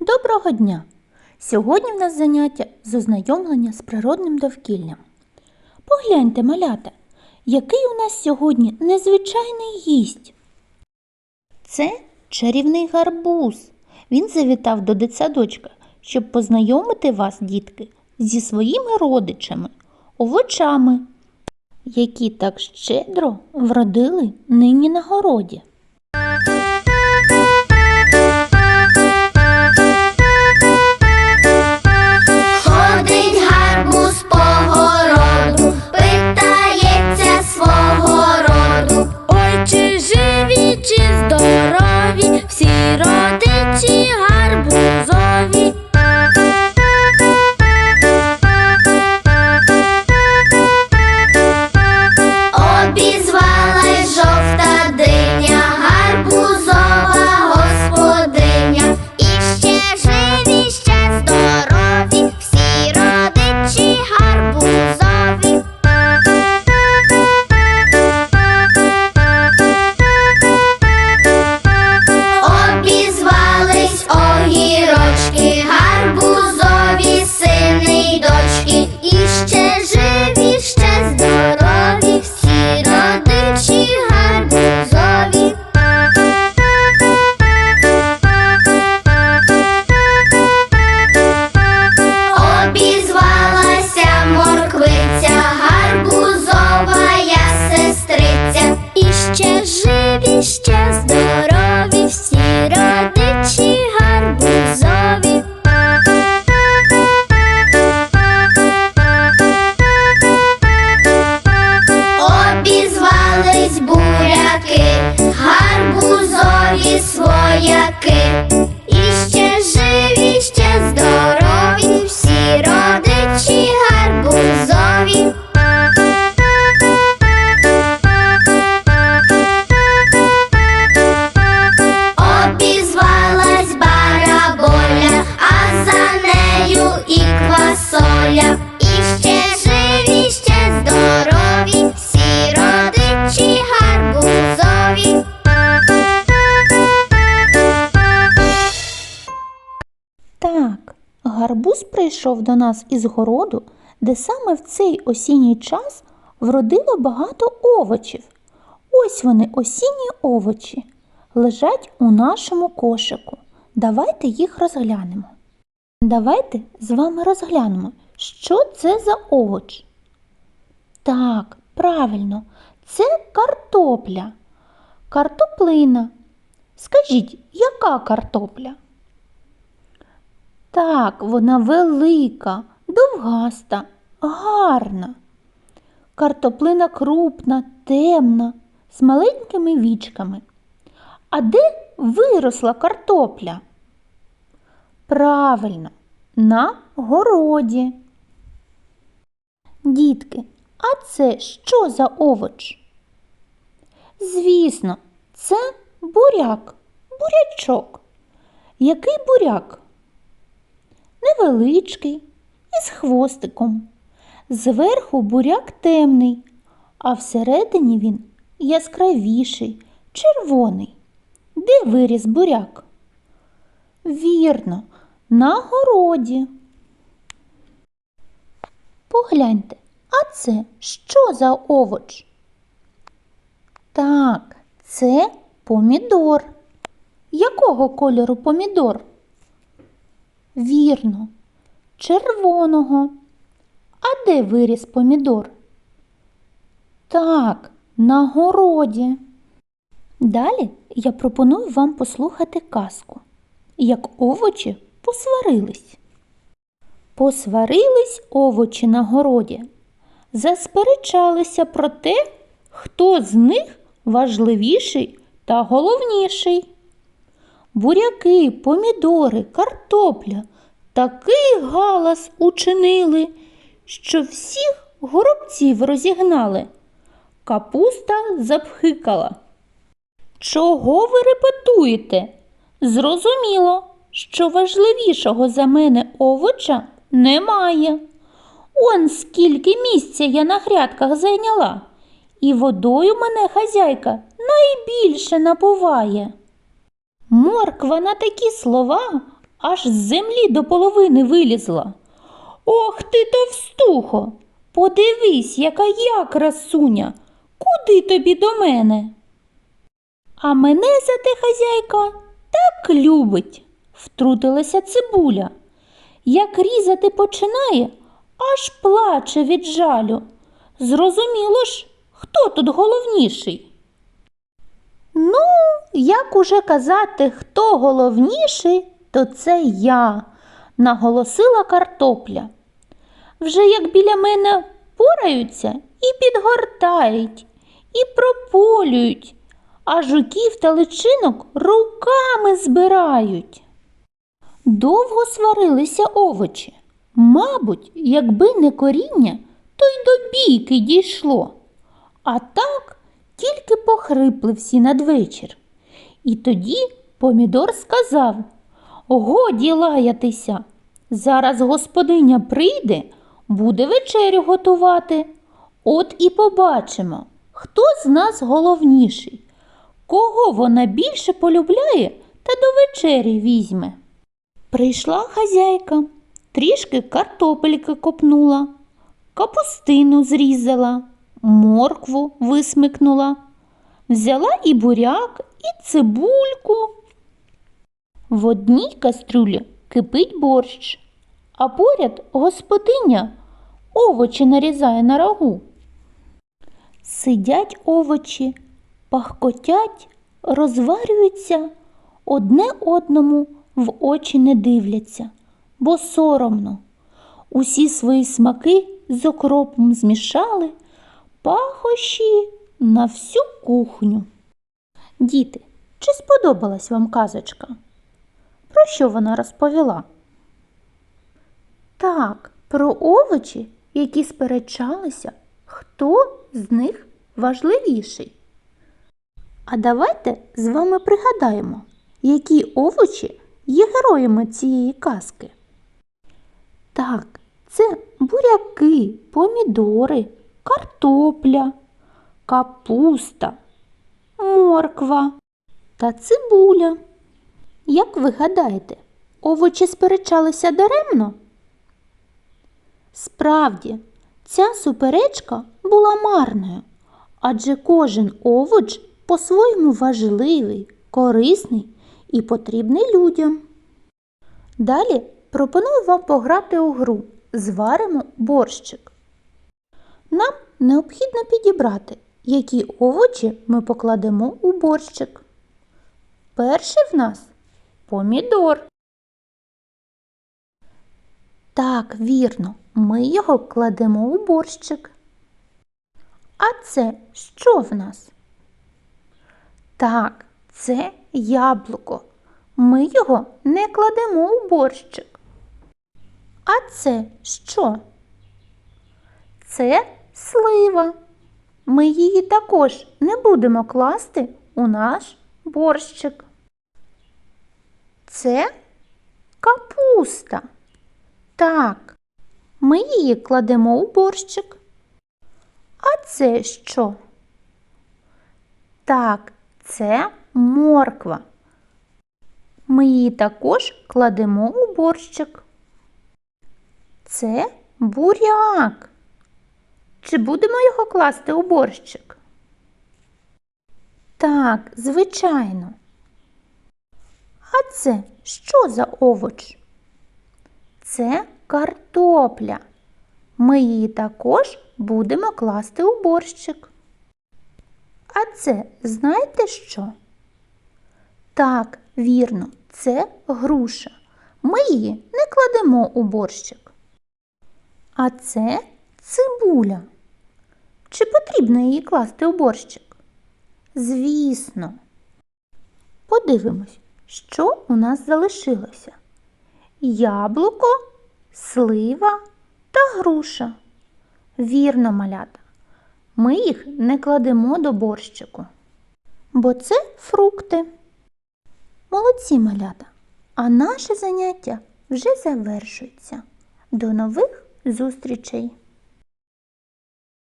Доброго дня! Сьогодні в нас заняття з ознайомлення з природним довкіллям. Погляньте, малята, який у нас сьогодні незвичайний гість. Це чарівний гарбуз. Він завітав до дитсадочка, щоб познайомити вас, дітки, зі своїми родичами, овочами, які так щедро вродили нині на городі. Прийшов до нас із городу, де саме в цей осінній час вродило багато овочів. Ось вони, осінні овочі, лежать у нашому кошику. Давайте їх розглянемо. Давайте з вами розглянемо, що це за овоч. Так, правильно, це картопля. Картоплина. Скажіть, яка картопля? Так, вона велика, довгаста, гарна. Картоплина крупна, темна, з маленькими вічками. А де виросла картопля? Правильно, на городі. Дітки, а це що за овоч? Звісно, це буряк, бурячок. Який буряк? Невеличкий, із хвостиком. Зверху буряк темний, а всередині він яскравіший, червоний. Де виріс буряк? Вірно, на городі. Погляньте, а це що за овоч? Так, це помідор. Якого кольору помідор? Вірно, червоного. А де виріс помідор? Так, на городі. Далі я пропоную вам послухати казку, як овочі посварились. Посварились овочі на городі, засперечалися про те, хто з них важливіший та головніший. Буряки, помідори, картопля такий галас учинили, що всіх горобців розігнали. Капуста запхикала. Чого ви репетуєте? Зрозуміло, що важливішого за мене овоча немає. Он скільки місця я на грядках зайняла, і водою мене хазяйка найбільше напуває. Морква на такі слова аж з землі до половини вилізла. Ох ти товстухо! Подивись, яка я красуня. Куди тобі до мене? А мене зате хазяйка так любить, втрутилася цибуля. Як різати починає, аж плаче від жалю. Зрозуміло ж, хто тут головніший? Ну, як уже казати, хто головніший, то це я, наголосила картопля. Вже як біля мене пораються і підгортають, і прополюють, а жуків та личинок руками збирають. Довго сварилися овочі. Мабуть, якби не коріння, то й до бійки дійшло. А так тільки похрипли всі надвечір. І тоді помідор сказав Годі лаятися. Зараз господиня прийде, буде вечерю готувати. От і побачимо, хто з нас головніший, кого вона більше полюбляє та до вечері візьме. Прийшла хазяйка, трішки картопельки копнула, капустину зрізала, моркву висмикнула, взяла і буряк, і цибульку. В одній кастрюлі кипить борщ, а поряд господиня овочі нарізає на рагу. Сидять овочі, пахкотять, розварюються, одне одному в очі не дивляться, бо соромно. Усі свої смаки з окропом змішали, пахощі на всю кухню. Діти, чи сподобалась вам казочка? Про що вона розповіла? Так, про овочі, які сперечалися, хто з них важливіший. А давайте з вами пригадаємо, які овочі є героями цієї казки. Так, це буряки, помідори, картопля, капуста, морква та цибуля. Як ви гадаєте, овочі сперечалися даремно? Справді, ця суперечка була марною, адже кожен овоч по-своєму важливий, корисний і потрібний людям. Далі пропоную вам пограти у гру Зваримо борщик. Нам необхідно підібрати, які овочі ми покладемо у борщик. Перший в нас помідор. Так, вірно, ми його кладемо у борщик. А це що в нас? Так, це яблуко. Ми його не кладемо у борщик. А це що? Це слива. Ми її також не будемо класти у наш борщик. Це капуста. Так, ми її кладемо у борщик. А це що? Так, це морква. Ми її також кладемо у борщик. Це буряк. Чи будемо його класти у борщик? Так, звичайно. А це що за овоч? Це картопля. Ми її також будемо класти у борщик. А це знаєте що? Так, вірно, це груша. Ми її не кладемо у борщик. А це цибуля. Чи потрібно її класти у борщик? Звісно. Подивимось, що у нас залишилося. Яблуко, слива та груша. Вірно, малята. Ми їх не кладемо до борщику, бо це фрукти. Молодці малята, а наше заняття вже завершується. До нових зустрічей!